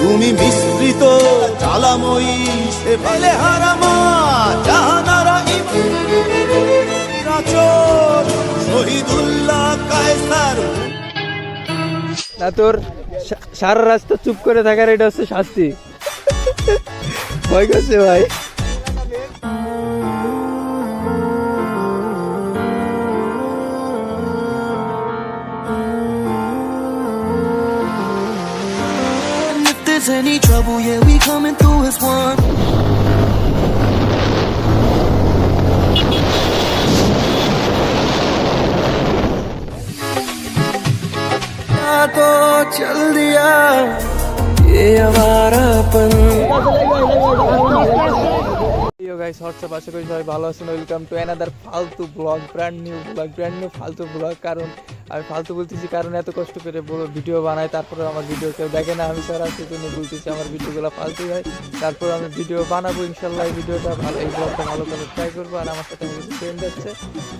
তুমি মিশ্রিত জ্বালাময়ী, সে বলে হারামা জাহানারা ইরাচর শহীদুল্লাহ কায়সার। না, তোর সারা রাস্তা চুপ করে থাকার এটা হচ্ছে শাস্তি। ভয় করছে ভাই And if there's any trouble, yeah, we coming through as one. या तो चल दिया এ আমার ভালো আছেন? অ্যানাদার ফালতু ব্র্যান্ড নিউ ব্র্যান্ড নিউ ফালতু কারণ আমি ফালতু বলতেছি, কারণ এত কষ্ট করে বলো ভিডিও বানাই, তারপরে আমার ভিডিও কেউ দেখে না আমি স্যার সেই জন্য বলতেছি আমার ভিডিওগুলো ফালতু হয়। তারপর আমি ভিডিও বানাবো, ইনশাল্লাহ ভিডিওটা ভালো, এই ব্লগটা ভালো করে ট্রাই করব, আর আমার সাথে ফ্রেন্ড যাচ্ছে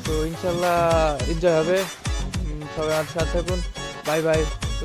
তো ইনশাল্লাহ এনজয় হবে। সবাই আমার সাথে থাকুন। বাই বাই তো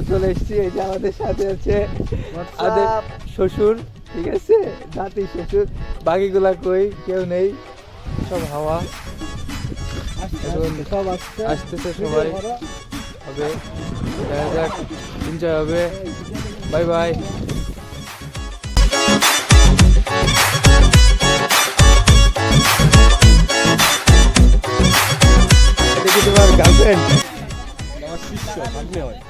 মুজিবনগর চলে এসেছি। এই যে আমাদের সাথে আছে আমাদের শ্বশুর ঠিক আছে? নাতি শ্বশুর। বাকিগুলা কই? কেউ নেই। সব হাওয়া। সব আসতেছে সবাই। হবে। দেখা যাক। এনজয় হবে। বাই বাই তোমার গার্লফ্রেন্ড ভাগ্নে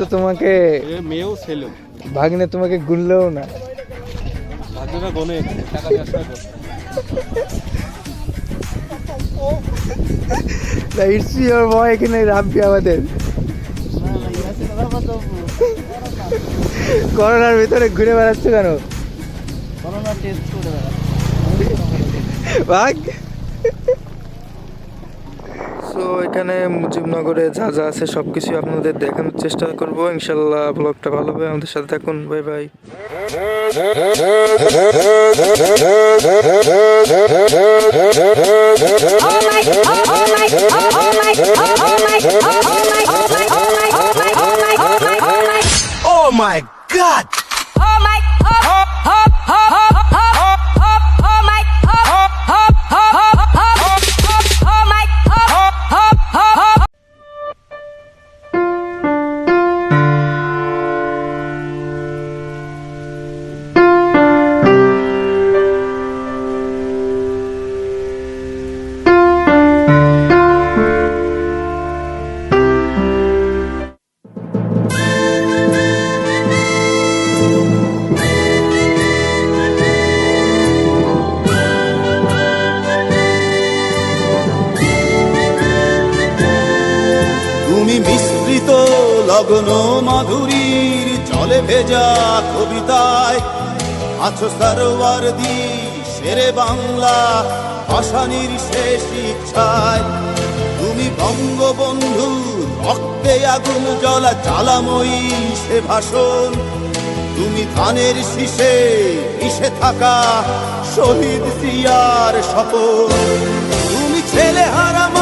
তো তোমাকে মেয়েও ছেলে। ভাগ্নে তোমাকে গুনলেও না। ভাগ্যটা গনে। টাকা ইটস ইউর বয় এখানে রাব্বি আমাদের? করোনার ভিতরে ঘুরে বেড়াচ্ছে কেন? ভাগ So তো এখানে মুজিবনগরে যা যা আছে সব কিছুই আপনাদের দেখানোর চেষ্টা করব। ইনশাল্লাহ ব্লগটা ভালো হবে। আমাদের সাথে থাকুন। Bye bye. Oh my God! লগ্ন মাধুরীর জলে ভেজা কবিতায়, আছো সারোয়ার দি শেরে বাংলা ভাসানির শেষ ইচ্ছায়। তুমি বঙ্গবন্ধু, রক্তে আগুন জ্বলা, জ্বালাময়ী সে ভাষণ। তুমি ধানের শীষে মিশে থাকা শহীদ সিয়ার সপন তুমি ছেলে হারামা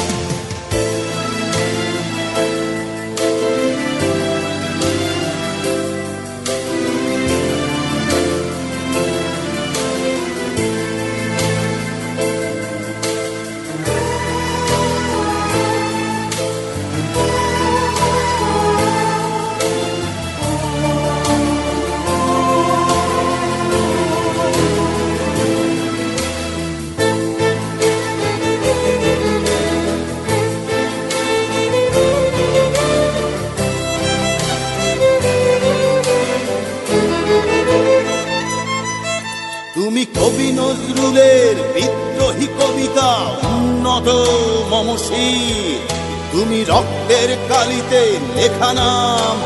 উন্নত মমশীর তুমি রক্তের কালিতে লেখা নাম,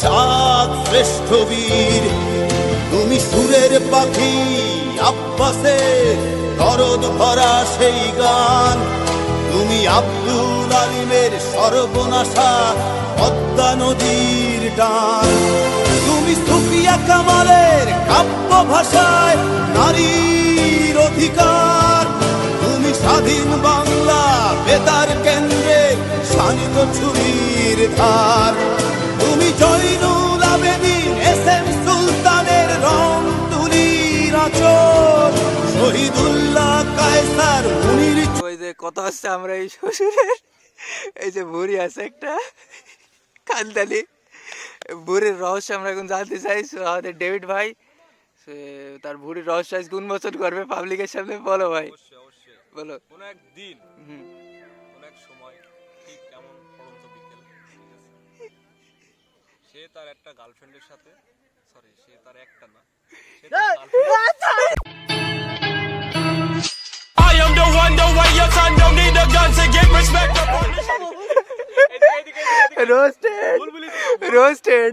সাত শ্রেষ্ঠ বীর। তুমি সুরের পাখি আব্বাসের দরদ ভরা সেই গান। তুমি আব্দুল আলিমের সর্বনাশা পদ্মা নদীর টান তুমি সুফিয়া কামালের কাব্য ভাষায় নারীর অধিকার। স্বাধীন বাংলা বেতার কেন্দ্রে শানিত ছুরির ধার। তুমি জয়নুল আবেদিন এস এম সুলতানের রং তুলির আচর শহীদুল্লাহ কায়সার মুনির ওই যে কথা হচ্ছে আমরা এই শ্বশুরের? এই যে বুড়ি আছে একটা কান্দালি বুড়ির রহস্য আমরা এখন জানতে চাই আমাদের ডেভিড ভাই। সে তার ভুড়ির রহস্য আজকে উন্মোচন করবে পাবলিকের সামনে বলো ভাই। বলো। কোনো এক দিন হুম। কোনো এক সময় ঠিক কেমন পড়ন্ত বিকেল সে তার একটা গার্লফ্রেন্ডের সাথে সরি সে তার একটা না I am the one, the way your son don't need a gun to get respect. up on the এদিকে, এদিকে, এদিকে, এদিকে। ভুল ভুল বলেছি, রোস্টেড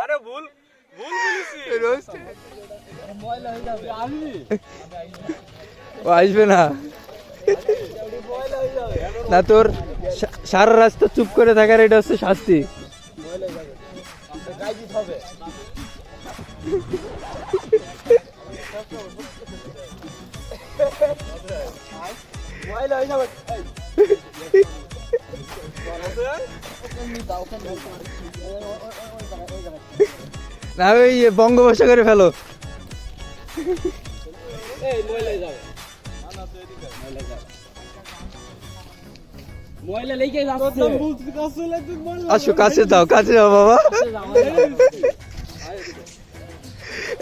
আরে ভুল ভুল বলেছি। রোস্টেড ও আসবে না। না তোর সারা রাস্তা চুপ করে থাকার এটা হচ্ছে শাস্তি। না, ওই বঙ্গোপসাগরে ফেলো। আসো কাছে যাও কাছে যাও বাবা।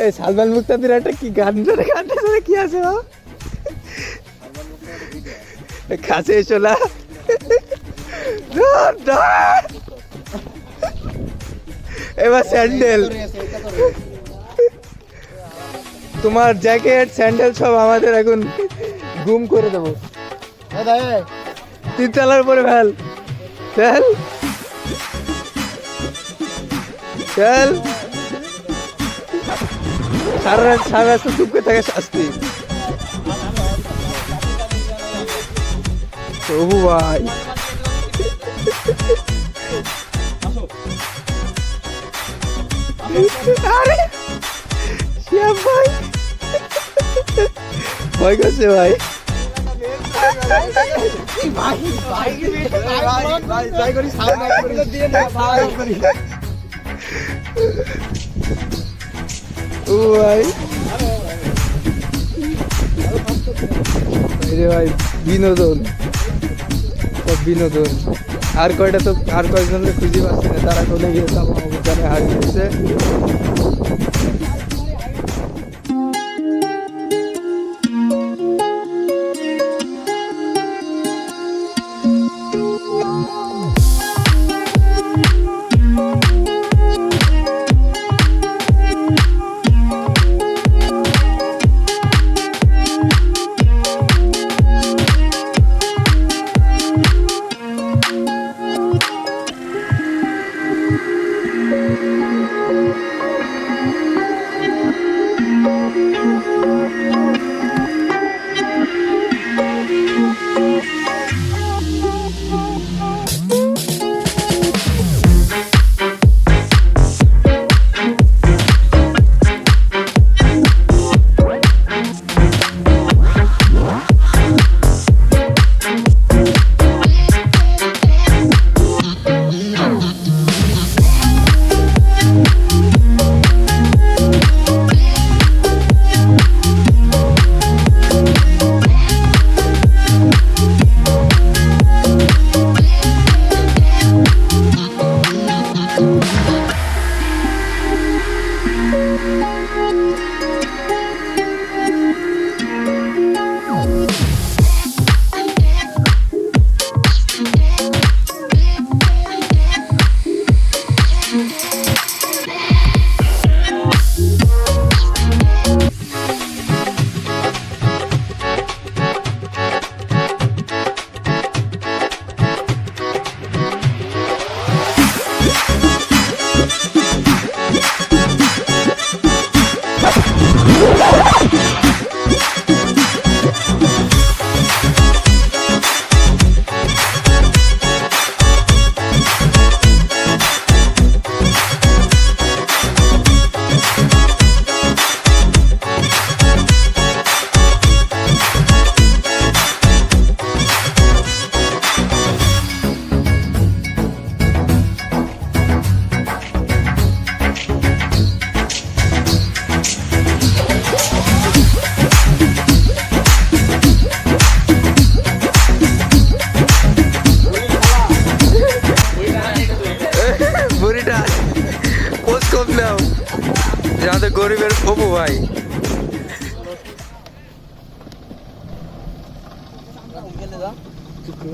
এই সালমান মুক্তাদির একটা কি গান ধরে গান ধরে কি আছে বাবা? কাছে এসো না। ধর, ধর। এবার স্যান্ডেল। তোমার জ্যাকেট স্যান্ডেল সব আমাদের এখন গুম করে দেবো। তিনতলার উপরে ফেল। ফেল ফেল সারা রাত, সারা রাস্তা চুপ করে থাকে শাস্তি প্রভু ভাই। আরে, শ্যাম ভাই। ভয় করছে ভাই। ও ভাই এই রে ভাই বিনোদন বিনোদন আর কয়টা তো আর কয়েকজনকে খুঁজে পাচ্ছি না তারা কোনে গিয়ে সব অবদানে হারিয়ে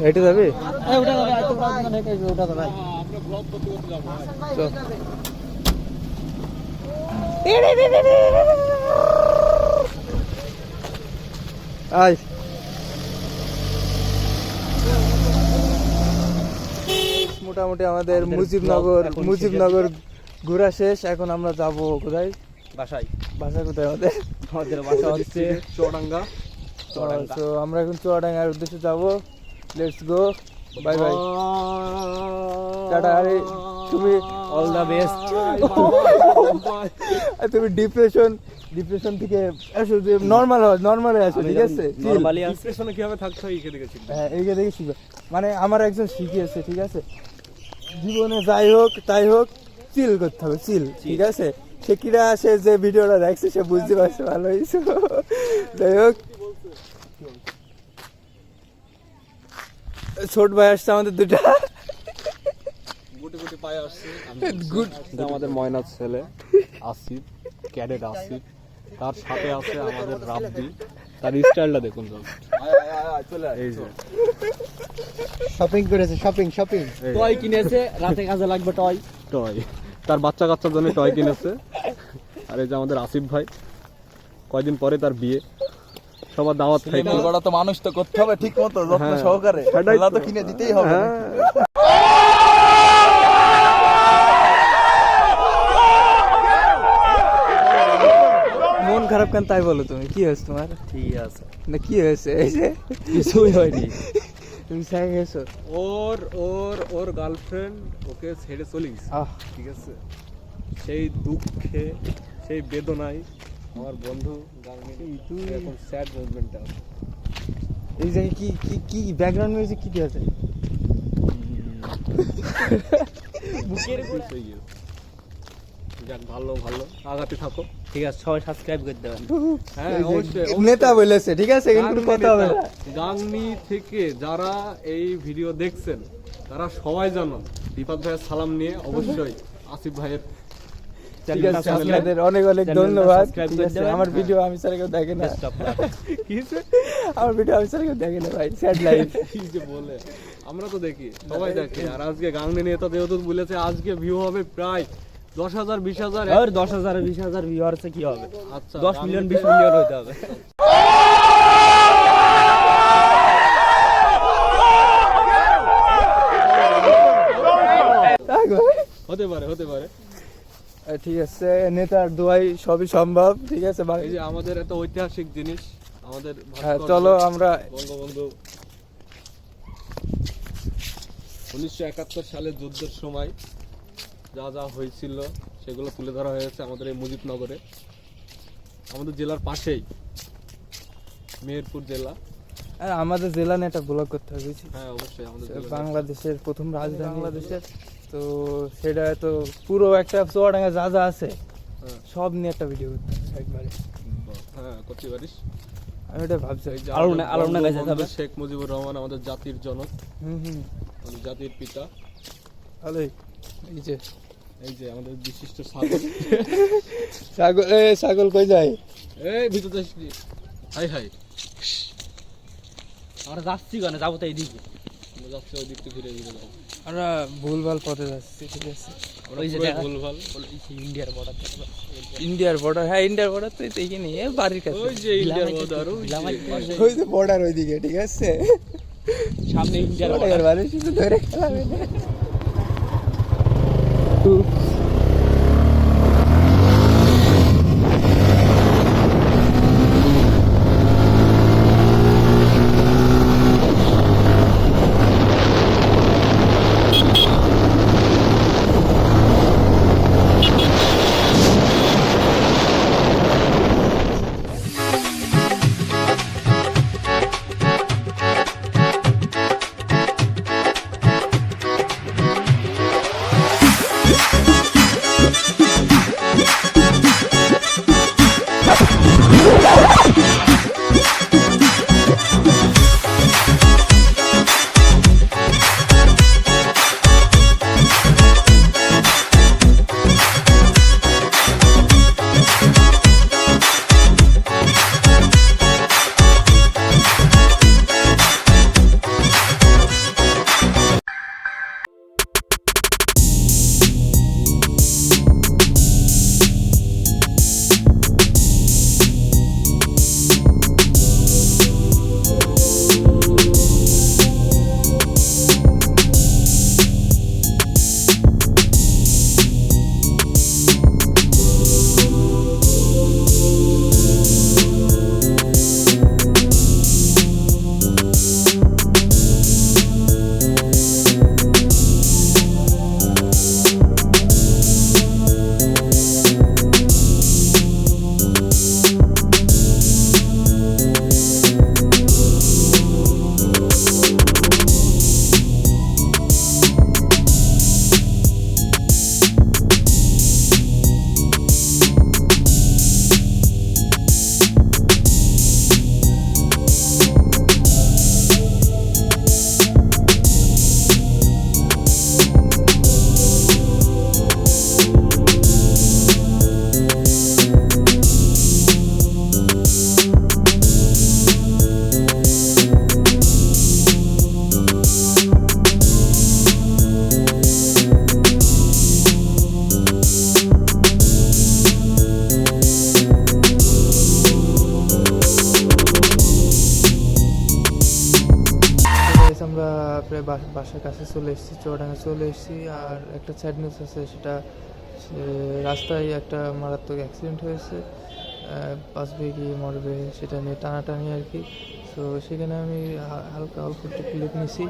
হেঁটে যাবে? আয়। মোটামুটি আমাদের মুজিবনগর মুজিবনগর ঘোরা শেষ এখন আমরা যাব কোথায়? বাসায়। বাসা কোথায় আমাদের? আমাদের বাসা হচ্ছে চুয়াডাঙ্গা তো আমরা এখন চুয়াডাঙ্গার উদ্দেশ্যে যাব। Let's go bye bye tata আরে তুমি অল দ্য বেস্ট তুমি ডিপ্রেশন ডিপ্রেশন থেকে আসো যে নর্মাল হয় নর্মালে আসো ঠিক আছে। নরমালি ডিপ্রেশনে কীভাবে থাকতে হয় এখানে দেখেছি হ্যাঁ এইকে দেখে শিখো। মানে আমার একজন শিখিয়েছে ঠিক আছে? জীবনে যাই হোক তাই হোক চিল করতে হবে চিল ঠিক আছে? সে কিরা সে যে ভিডিওটা দেখছে সে বুঝতে পারছে ভালো হয়েছে যাই হোক। ছোট ভাই আসছে আমাদের দুটা গুটি গুটি পায়ে আসছে গুড এটা আমাদের ময়নার ছেলে আসিফ ক্যাডেট আসিফ। তার সাথে আছে আমাদের রাব্বি। তার স্টাইলটা দেখুন এই যে। শপিং করেছে শপিং শপিং টয় কিনেছে রাতে কাজে লাগবে টয় টয় তার বাচ্চা কাচ্চার জন্য টয় কিনেছে। আর এই যে আমাদের আসিফ ভাই। কয়দিন পরে তার বিয়ে। সবার দাওয়াত বড় তো মানুষ তো করতে হবে ঠিক মতো যত্ন হ্যাঁ, সহকারে। খেলা তো। কিনে দিতেই হবে। হ্যাঁ। মন খারাপ কেন তাই বলো তুমি? কি হয়েছে তোমার? ঠিক আছে। না কি হয়েছে? এই যে কিছুই হয়নি। তুমি গেছো ওর ওর ওর গার্লফ্রেন্ড ওকে ছেড়ে চলে গেছে। ঠিক আছে? সেই দুঃখে সেই বেদনায় আমার বন্ধু তুই এখন স্যাড এই জায়গায় কি কি কি ব্যাকগ্রাউন্ড মিউজিক কি আছে? বুকের যাক ভালো ভালো। আগাতে থাকো। ঠিক আছে সবাই সাবস্ক্রাইব করে দেবেন। হ্যাঁ অবশ্যই নেতা বলেছে ঠিক আছে? কথা হবে গাংনি থেকে যারা এই ভিডিও দেখছেন তারা সবাই জানো দীপক ভাইয়ের সালাম নিয়ে অবশ্যই আসিফ ভাইয়ের আপনাদের অনেক অনেক ধন্যবাদ। subscribe ঠিক করে আছে দেবেন। আমার ভিডিও আমি স্যার কেউ দেখে না। Stop. কি হয়েছে? আমার ভিডিও আমি স্যার কেউ দেখে না ভাই স্যাড লাইফ কি যে বলে। আমরা তো দেখি সবাই দেখে। আর আজকে গাংনি নেতা যেহেতু বলেছে আজকে ভিউ হবে প্রায় দশ হাজার বিশ হাজার। আর দশ হাজার বিশ হাজার ভিউয়ার্সে কি হবে? আচ্ছা দশ মিলিয়ন বিশ মিলিয়ন হতে হবে। হতে পারে হতে পারে। ঠিক আছে নেতার দোয়াই সবই সম্ভব ঠিক আছে ভাই? এই যে আমাদের এত ঐতিহাসিক জিনিস আমাদের হ্যাঁ চলো আমরা বঙ্গবন্ধু উনিশশো একাত্তর সালের যুদ্ধের সময় যা যা হয়েছিল সেগুলো তুলে ধরা হয়েছে আমাদের এই মুজিবনগরে। আমাদের জেলার পাশেই মেহেরপুর জেলা। আর আমাদের জেলা নিয়ে একটা ব্লগ করতে হবে হ্যাঁ অবশ্যই আমাদের বাংলাদেশের প্রথম রাজধানী। বাংলাদেশের তো সেটা তো পুরো একটা চুয়াডাঙ্গা যা যা আছে হ্যাঁ। সব নিয়ে একটা ভিডিও করতে একবারে। হ্যাঁ করতে পারিস। আমি এটা ভাবছি। না- না গাইছে তবে। শেখ মুজিবুর রহমান আমাদের জাতির জনক। হুম হুম। জাতির পিতা। ভালোই এই যে এই যে আমাদের বিশিষ্ট সাগর ছাগল এ ছাগল কই যায়? এই ভিতর যাস হাই হাই। আমরা যাচ্ছি কেন? যাব তো এইদিকে। আমরা যাচ্ছি ওই দিকটা ঘুরে ঘুরে যাব আমরা ভুলভাল পথে যাচ্ছি ঠিক আছে? ওই যে ভুলভাল। ইন্ডিয়ার বর্ডার ইন্ডিয়ার বর্ডার হ্যাঁ ইন্ডিয়ার বর্ডার তো এইখানে এ বাড়ির কাছে। ওই যে ইন্ডিয়ার বর্ডার ওই যে। পাশে। ওই যে বর্ডার ওইদিকে ঠিক আছে? সামনে ইন্ডিয়ার বর্ডার বাড়ি শুধু ধরে খেলাবে চলে এসেছি চুয়াডাঙ্গা চলে এসেছি। আর একটা স্যাড নিউজ আছে, সেটা রাস্তায় একটা মারাত্মক অ্যাক্সিডেন্ট হয়েছে। বাঁচবে কি মরবে, সেটা নিয়ে টানাটানি আর কি। তো সেখানে আমি হালকা, অল্প একটু ক্লিপ নিছি।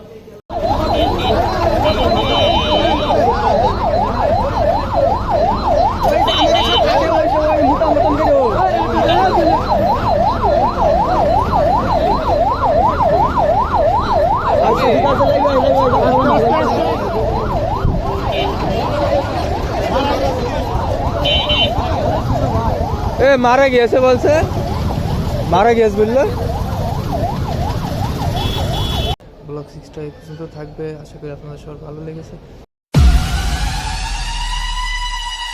এ, মারা গিয়েছে বলছে। মারা গিয়েছে বলল। ব্লক সিক্সটা এই পর্যন্ত থাকবে। আশা করি আপনাদের সবার ভালো লেগেছে।